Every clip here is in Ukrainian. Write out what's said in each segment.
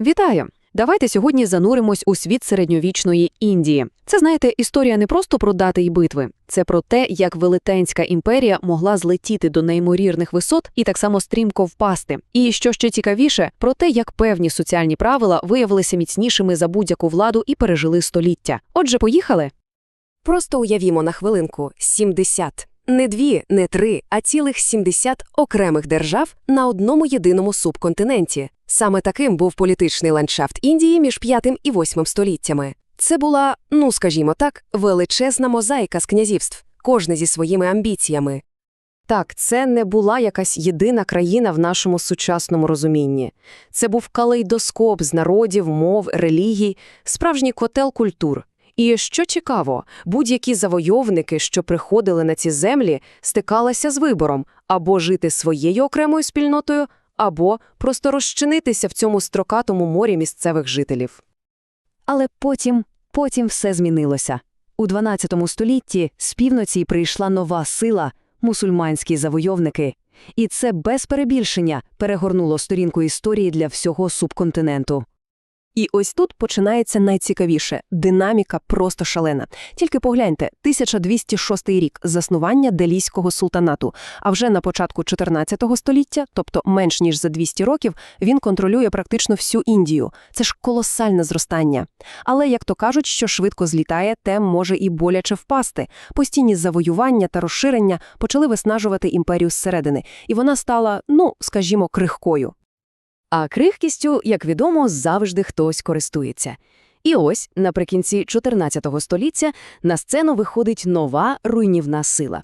Вітаю! Давайте сьогодні зануримось у світ середньовічної Індії. Це, знаєте, історія не просто про дати й битви. Це про те, як Велетенська імперія могла злетіти до неймовірних висот і так само стрімко впасти. І що ще цікавіше, про те, як певні соціальні правила виявилися міцнішими за будь-яку владу і пережили століття. Отже, поїхали? Просто уявімо на хвилинку 70. Не дві, не три, а цілих 70 окремих держав на одному єдиному субконтиненті. Саме таким був політичний ландшафт Індії між 5 і 8 століттями. Це була, ну скажімо так, величезна мозаїка з князівств, кожне зі своїми амбіціями. Так, це не була якась єдина країна в нашому сучасному розумінні. Це був калейдоскоп з народів, мов, релігій, справжній котел культур. І що цікаво, будь-які завойовники, що приходили на ці землі, стикалися з вибором або жити своєю окремою спільнотою, або просто розчинитися в цьому строкатому морі місцевих жителів. Але потім, потім все змінилося. У 12 столітті з півноці прийшла нова сила – мусульманські завойовники. І це без перебільшення перегорнуло сторінку історії для всього субконтиненту. І ось тут починається найцікавіше – динаміка просто шалена. Тільки погляньте, 1206 рік – заснування Делійського султанату, а вже на початку 14 століття, тобто менш ніж за 200 років, він контролює практично всю Індію. Це ж колосальне зростання. Але, як то кажуть, що швидко злітає, те може і боляче впасти. Постійні завоювання та розширення почали виснажувати імперію зсередини, і вона стала, ну, скажімо, крихкою. А крихкістю, як відомо, завжди хтось користується. І ось, наприкінці 14 століття, на сцену виходить нова руйнівна сила.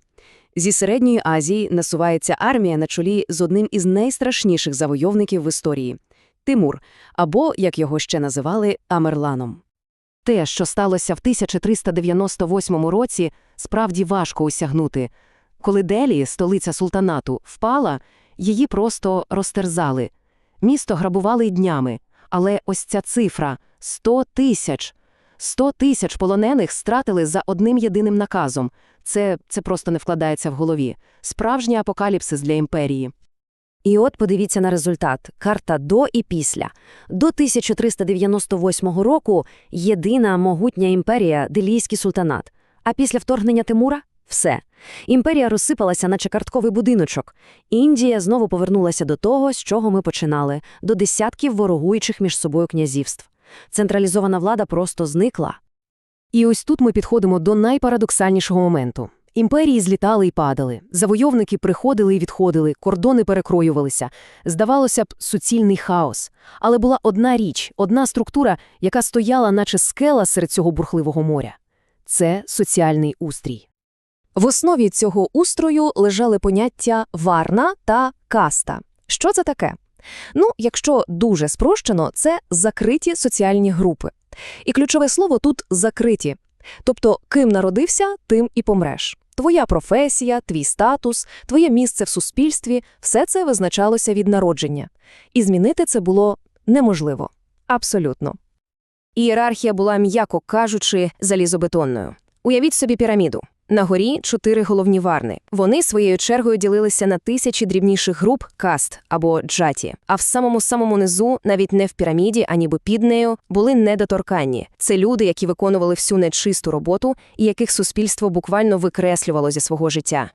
Зі Середньої Азії насувається армія на чолі з одним із найстрашніших завойовників в історії – Тимур, або, як його ще називали, Амерланом. Те, що сталося в 1398 році, справді важко осягнути. Коли Делі, столиця султанату, впала, її просто розтерзали. Місто грабували й днями, але ось ця цифра – 100 тисяч. 100 тисяч полонених стратили за одним єдиним наказом. Це, це просто не вкладається в голові. Справжній апокаліпсис для імперії. І от подивіться на результат. Карта до і після. До 1398 року єдина могутня імперія – Делійський султанат. А після вторгнення Тимура – все. Імперія розсипалася, наче картковий будиночок. Індія знову повернулася до того, з чого ми починали – до десятків ворогуючих між собою князівств. Централізована влада просто зникла. І ось тут ми підходимо до найпарадоксальнішого моменту. Імперії злітали і падали, завойовники приходили і відходили, кордони перекроювалися. Здавалося б, суцільний хаос. Але була одна річ, одна структура, яка стояла, наче скела серед цього бурхливого моря. Це соціальний устрій. В основі цього устрою лежали поняття варна та каста. Що це таке? Ну, якщо дуже спрощено, це закриті соціальні групи. І ключове слово тут закриті. Тобто, ким народився, тим і помреш. Твоя професія, твій статус, твоє місце в суспільстві все це визначалося від народження. І змінити це було неможливо. Абсолютно. Ієрархія була, м'яко кажучи, залізобетонною. Уявіть собі піраміду. На горі чотири головні варни. Вони своєю чергою ділилися на тисячі дрібніших груп каст або джаті. А в самому самому низу, навіть не в піраміді, а ніби під нею, були недоторканні. Це люди, які виконували всю нечисту роботу і яких суспільство буквально викреслювало зі свого життя.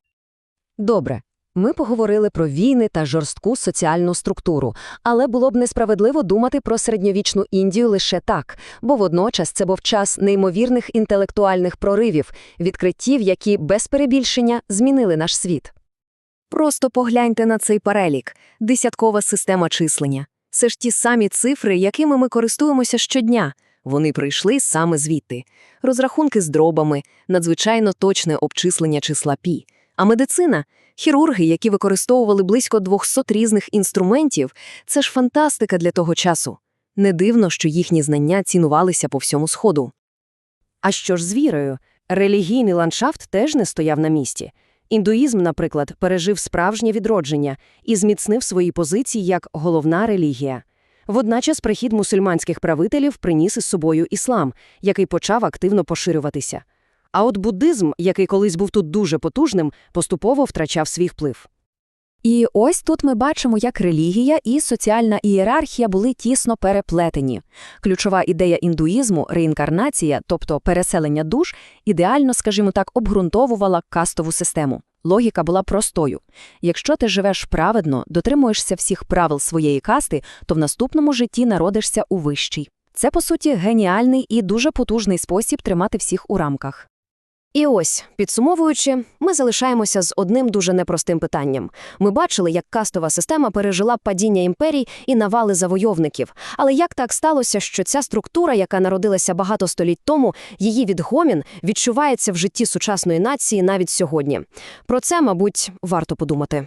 Добре. Ми поговорили про війни та жорстку соціальну структуру, але було б несправедливо думати про середньовічну Індію лише так, бо водночас це був час неймовірних інтелектуальних проривів, відкриттів, які без перебільшення змінили наш світ. Просто погляньте на цей перелік – десяткова система числення. Це ж ті самі цифри, якими ми користуємося щодня. Вони прийшли саме звідти. Розрахунки з дробами, надзвичайно точне обчислення числа пі. А медицина – хірурги, які використовували близько 200 різних інструментів – це ж фантастика для того часу. Не дивно, що їхні знання цінувалися по всьому Сходу. А що ж з вірою? Релігійний ландшафт теж не стояв на місці. Індуїзм, наприклад, пережив справжнє відродження і зміцнив свої позиції як головна релігія. Водночас прихід мусульманських правителів приніс із собою іслам, який почав активно поширюватися. А от буддизм, який колись був тут дуже потужним, поступово втрачав свій вплив. І ось тут ми бачимо, як релігія і соціальна ієрархія були тісно переплетені. Ключова ідея індуїзму реінкарнація, тобто переселення душ, ідеально, скажімо так, обґрунтовувала кастову систему. Логіка була простою. Якщо ти живеш праведно, дотримуєшся всіх правил своєї касти, то в наступному житті народишся у вищій. Це, по суті, геніальний і дуже потужний спосіб тримати всіх у рамках. І ось, підсумовуючи, ми залишаємося з одним дуже непростим питанням. Ми бачили, як кастова система пережила падіння імперій і навали завойовників. Але як так сталося, що ця структура, яка народилася багато століть тому, її відгомін відчувається в житті сучасної нації навіть сьогодні? Про це, мабуть, варто подумати.